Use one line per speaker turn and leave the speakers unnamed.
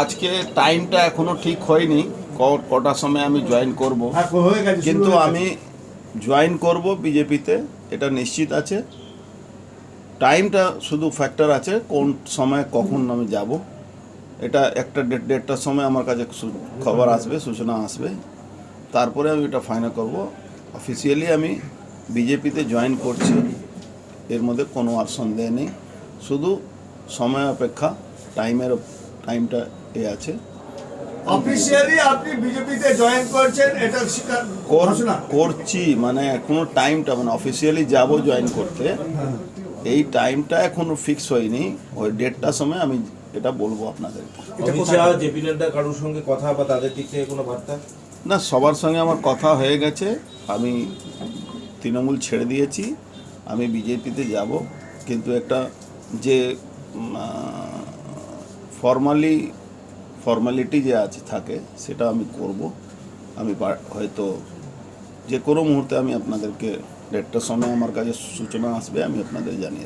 আজকে টাইমটা এখনও ঠিক হয়নি। কটার সময় আমি জয়েন করব।
হ্যাঁ,
কিন্তু আমি জয়েন করব বিজেপিতে এটা নিশ্চিত আছে। টাইমটা শুধু ফ্যাক্টর আছে কোন সময় কখন আমি যাব। এটা একটা ডেট ডেটটার সময় আমার কাছে খবর আসবে সূচনা আসবে। তারপরে আমি এটা ফাইনাল করব। অফিসিয়ালি আমি বিজেপিতে জয়েন করছি। এর মধ্যে কোনো আর সন্দেহ নেই। শুধু সময় অপেক্ষা টাইমের টাইমটা এ আছে।
অফিসিয়ালি আপনি বিজেপিতে জয়েন করছেন এটা স্বীকার ঘোষণা।
করছি মানে এখনও টাইমটা মানে অফিসিয়ালি যাব জয়েন করতে। এই টাইমটা এখনও ফিক্স হয়নি। ওই ডেটটার সময় আমি এটা বলব
জেপি নাড্ডা কারোর সঙ্গে কথা বা তাদের দিক থেকে কোনো বার্তা?
না সবার সঙ্গে আমার কথা হয়ে গেছে। আমি তৃণমূল ছেড়ে দিয়েছি। আমি বিজেপিতে যাব। কিন্তু একটা যে ফর্মালি ফর্মালিটি যে আছে, থাকে, সেটা আমি করব আমি হয়তো যে কোনো মুহূর্তে আমি আপনাদেরকে ডেটটার সময় আমার কাছে সূচনা আসবে, আমি আপনাদের জানিয়ে।